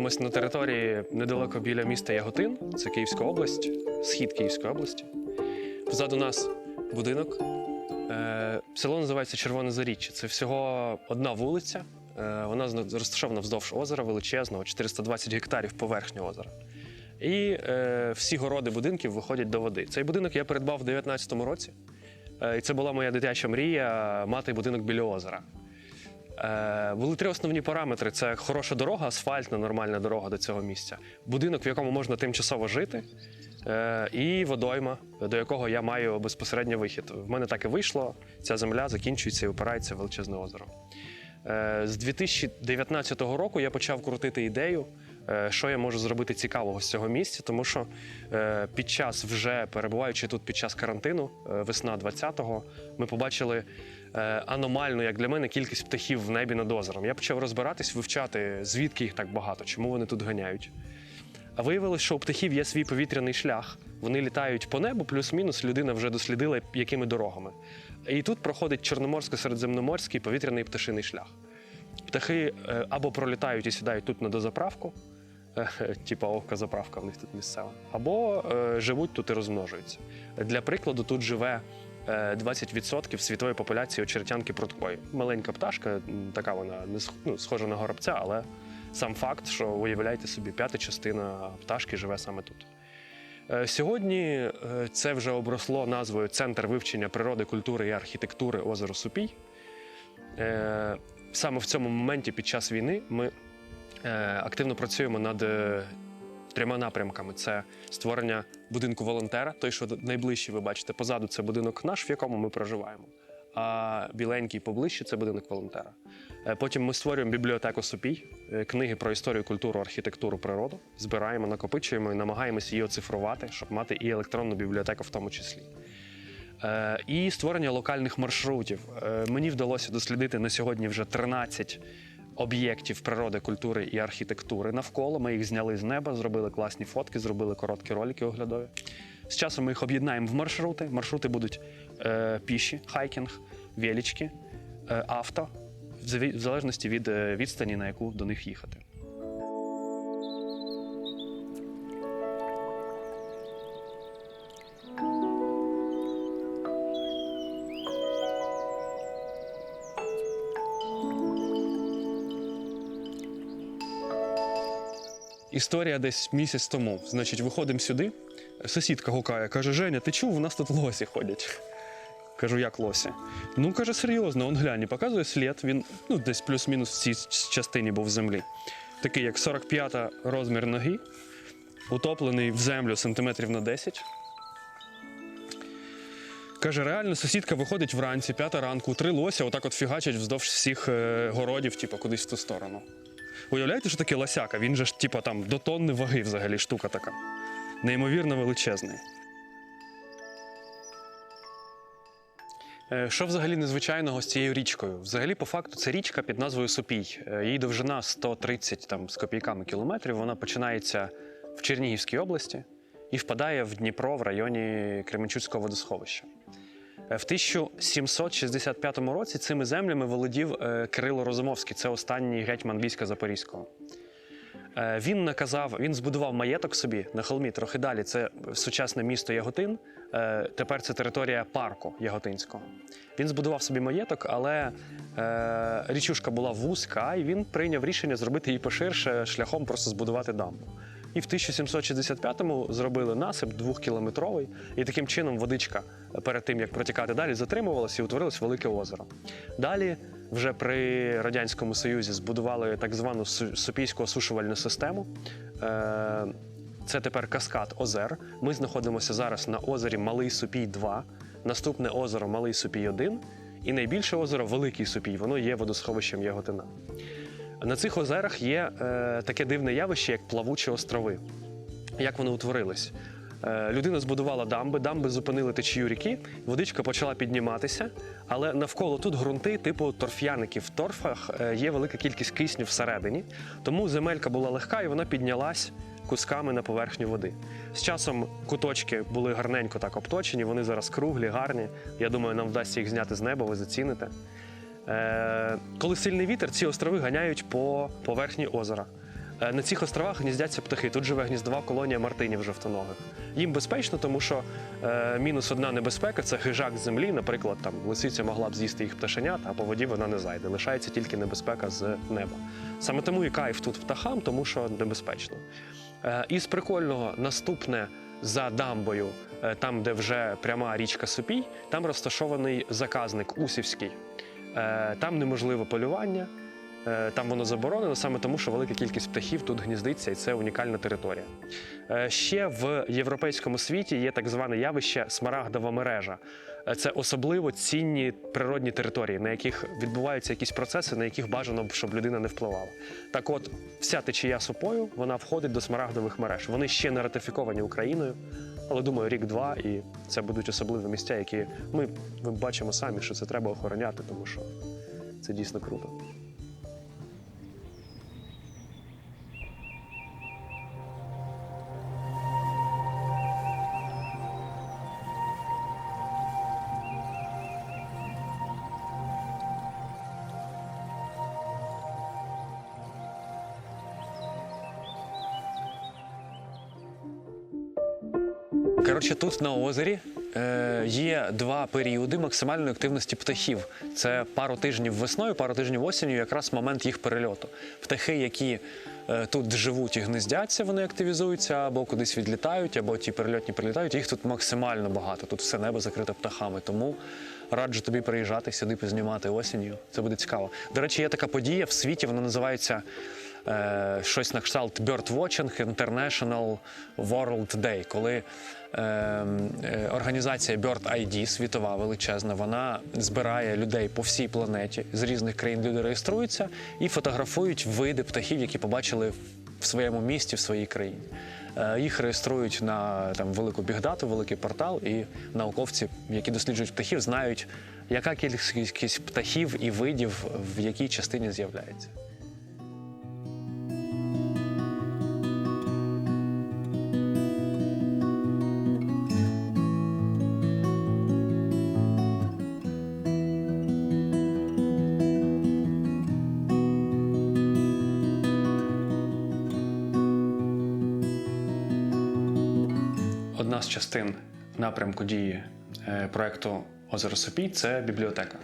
знаходимося на території недалеко біля міста Яготин, це Київська область, схід Київської області. Позаду нас будинок. Е, Село називається Червоне Заріччя. Це всього одна вулиця. Е, Вона розташована вздовж озера величезного, 420 гектарів поверхні озера. І е, всі городи будинків виходять до води. Цей будинок я придбав у 2019 році. І це була моя дитяча мрія мати будинок біля озера. Е, були три основні параметри: це хороша дорога, асфальтна, нормальна дорога до цього місця, будинок, в якому можна тимчасово жити, е, і водойма, до якого я маю безпосередньо вихід. В мене так і вийшло. Ця земля закінчується і опирається в величезне озеро. Е, З 2019 року я почав крутити ідею, е, що я можу зробити цікавого з цього місця, тому що е, під час вже перебуваючи тут під час карантину, е, весна 20-го, ми побачили е, аномальну, як для мене, кількість птахів в небі над озером. Я почав розбиратись, вивчати, звідки їх так багато, чому вони тут ганяють. А виявилось, що у птахів є свій повітряний шлях. Вони літають по небу, плюс-мінус людина вже дослідила, якими дорогами. І тут проходить Чорноморсько-середземноморський повітряний пташиний шлях. Птахи е, або пролітають і сідають тут на дозаправку, е, типа овка заправка в них тут місцева, або е, живуть тут і розмножуються. Для прикладу, тут живе е, 20% світової популяції очеретянки прудкої. Маленька пташка, така вона не ну, схожа на горобця, але сам факт, що уявляйте собі, п'ята частина пташки живе саме тут. Е, Сьогодні е, це вже обросло назвою Центр вивчення природи, культури і архітектури озеро Супій. Е, Саме в цьому моменті під час війни ми е, активно працюємо над е, трьома напрямками: це створення будинку волонтера, той, що найближчий, ви бачите, позаду це будинок наш, в якому ми проживаємо. А біленький поближче це будинок волонтера. Е, Потім ми створюємо бібліотеку Супій, е, книги про історію, культуру, архітектуру, природу. Збираємо, накопичуємо і намагаємося її оцифрувати, щоб мати і електронну бібліотеку в тому числі. Е, І створення локальних маршрутів. Мені вдалося дослідити на сьогодні вже 13 об'єктів природи, культури і архітектури навколо. Ми їх зняли з неба, зробили класні фотки, зробили короткі ролики оглядові. З часом ми їх об'єднаємо в маршрути. Маршрути будуть е, піші, хайкінг, вілічки, е, авто, в залежності від е, відстані, на яку до них їхати. Історія десь місяць тому. Значить, виходимо сюди. Сусідка гукає, каже: Женя, ти чув, у нас тут лосі ходять. Кажу, як лосі? Ну, каже, серйозно, он глянь, показує слід. Він ну, десь плюс-мінус в цій частині був в землі. Такий, як 45 розмір ноги, утоплений в землю сантиметрів на 10. Каже, реально сусідка виходить вранці, п'ята ранку, три лося, отак от фігачать вздовж всіх е, городів, типу, кудись в ту сторону. Уявляєте, що таке лосяка? Він же ж, типу, там до тонни ваги взагалі штука така. Неймовірно величезний. Е, Що взагалі незвичайного з цією річкою? Взагалі, по факту, це річка під назвою Сопій. Е, Її довжина 130 там, з копійками кілометрів. Вона починається в Чернігівській області і впадає в Дніпро в районі Кременчуцького водосховища. Е, В 1765 році цими землями володів е, Кирило Розумовський, це останній гетьман війська Запорізького. Е, Він наказав, він збудував маєток собі на холмі трохи далі. Це сучасне місто Яготин. Тепер це територія парку Яготинського. Він збудував собі маєток, але річушка була вузька, і він прийняв рішення зробити її поширше шляхом просто збудувати дамбу. І в 1765-му зробили насип двохкілометровий, і таким чином водичка перед тим як протікати далі затримувалася і утворилось велике озеро. Далі, вже при радянському союзі, збудували так звану су- супійську осушувальну систему. Е, Це тепер каскад озер. Ми знаходимося зараз на озері Малий Супій 2, наступне озеро Малий Супій 1 і найбільше озеро Великий Супій. Воно є водосховищем Яготина. На цих озерах є е, таке дивне явище, як плавучі острови. Як вони утворились? Е, людина збудувала дамби, дамби зупинили течію ріки, водичка почала підніматися, але навколо тут ґрунти типу торф'яників. В торфах е, є велика кількість кисню всередині, тому земелька була легка і вона піднялась кусками на поверхню води. З часом куточки були гарненько так обточені, вони зараз круглі, гарні. Я думаю, нам вдасться їх зняти з неба, ви заціните. Е, коли сильний вітер, ці острови ганяють по поверхні озера. Е, На цих островах гніздяться птахи. Тут живе гніздова колонія мартинів жовтоногих. Їм безпечно, тому що е, мінус одна небезпека це хижак з землі. Наприклад, там лисиця могла б з'їсти їх пташенят, а по воді вона не зайде. Лишається тільки небезпека з неба. Саме тому і кайф тут птахам, тому що небезпечно. Е, із прикольного наступне за дамбою, е, там, де вже пряма річка Супій, там розташований заказник Усівський. Е, Там неможливе полювання, там воно заборонено саме тому, що велика кількість птахів тут гніздиться, і це унікальна територія. Е, Ще в європейському світі є так зване явище смарагдова мережа. Е, Це особливо цінні природні території, на яких відбуваються якісь процеси, на яких бажано б, щоб людина не впливала. Так от, вся течія супою вона входить до смарагдових мереж. Вони ще не ратифіковані Україною, але думаю, рік-два, і це будуть особливі місця, які ми, ми бачимо самі, що це треба охороняти, тому що це дійсно круто. Коротше, тут на озері е, є два періоди максимальної активності птахів. Це пару тижнів весною, пару тижнів осінню, якраз момент їх перельоту. Птахи, які е, тут живуть і гнездяться, вони активізуються або кудись відлітають, або ті перельотні прилітають. Їх тут максимально багато. Тут все небо закрите птахами. Тому раджу тобі приїжджати сюди, познімати осінню. Це буде цікаво. До речі, є така подія в світі, вона називається е, щось на кшталт Birdwatching International World Day, коли е, е, організація Bird ID, світова величезна, вона збирає людей по всій планеті з різних країн. Люди реєструються і фотографують види птахів, які побачили в своєму місті, в своїй країні. Е, Їх реєструють на там велику бігдату, великий портал, і науковці, які досліджують птахів, знають, яка кількість птахів і видів в якій частині з'являється. Частин напрямку дії е, проекту Озеро Сопій це бібліотека.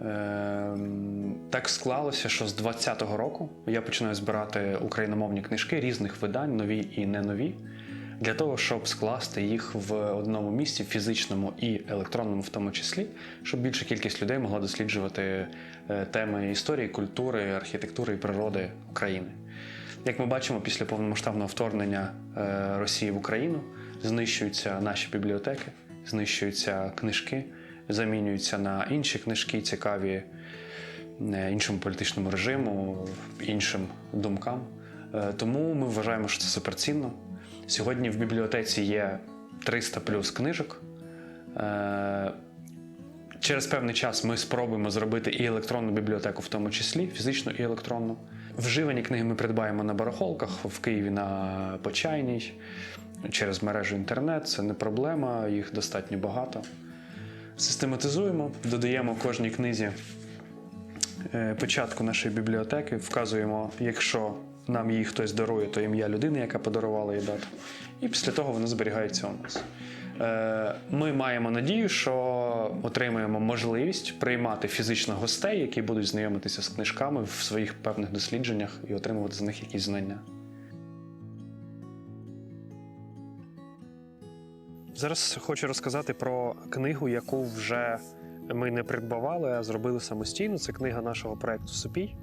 Ем, Так склалося, що з 2020 року я починаю збирати україномовні книжки різних видань, нові і не нові, для того, щоб скласти їх в одному місці, фізичному і електронному, в тому числі, щоб більша кількість людей могла досліджувати е, теми історії, культури, архітектури і природи України. Як ми бачимо, після повномасштабного вторгнення е, Росії в Україну знищуються наші бібліотеки, знищуються книжки, замінюються на інші книжки, цікаві е, іншому політичному режиму, іншим думкам. Е, Тому ми вважаємо, що це суперцінно. Сьогодні в бібліотеці є 300 плюс книжок. Е, Через певний час ми спробуємо зробити і електронну бібліотеку, в тому числі фізичну і електронну. Вживані книги ми придбаємо на барахолках в Києві на Почайній через мережу інтернет. Це не проблема, їх достатньо багато. Систематизуємо, додаємо кожній книзі е, початку нашої бібліотеки, вказуємо, якщо нам її хтось дарує, то ім'я людини, яка подарувала її дату. І після того вона зберігається у нас. Е, Ми маємо надію, що отримаємо можливість приймати фізично гостей, які будуть знайомитися з книжками в своїх певних дослідженнях і отримувати з них якісь знання. Зараз хочу розказати про книгу, яку вже ми не придбавали, а зробили самостійно. Це книга нашого проекту Супій,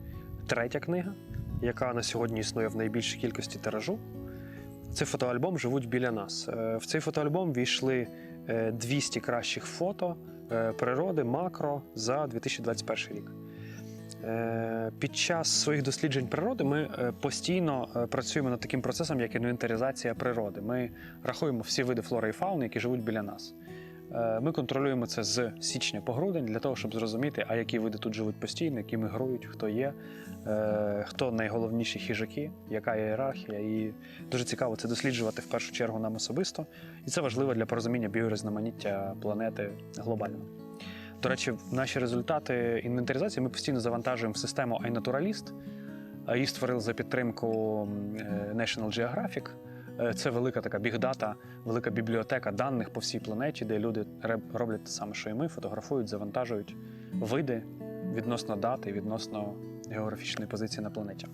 третя книга, яка на сьогодні існує в найбільшій кількості тиражу. Це фотоальбом Живуть біля нас. Е, В цей фотоальбом війшли е, 200 кращих фото е, природи, макро за 2021 рік. Е, Під час своїх досліджень природи ми е, постійно е, працюємо над таким процесом, як інвентаризація природи. Ми рахуємо всі види флори і фауни, які живуть біля нас. Е, Ми контролюємо це з січня по грудень для того, щоб зрозуміти, а які види тут живуть постійно, які мігрують, хто є, е, хто найголовніші хижаки, яка є ієрархія. І дуже цікаво це досліджувати в першу чергу нам особисто. І це важливо для порозуміння біорізноманіття планети глобально. До речі, наші результати інвентаризації ми постійно завантажуємо в систему iNaturalist. Її створили за підтримку е, National Geographic. Е, Це велика така бігдата, велика бібліотека даних по всій планеті, де люди роблять те саме, що і ми, фотографують, завантажують види відносно дати, відносно географічної позиції на планеті.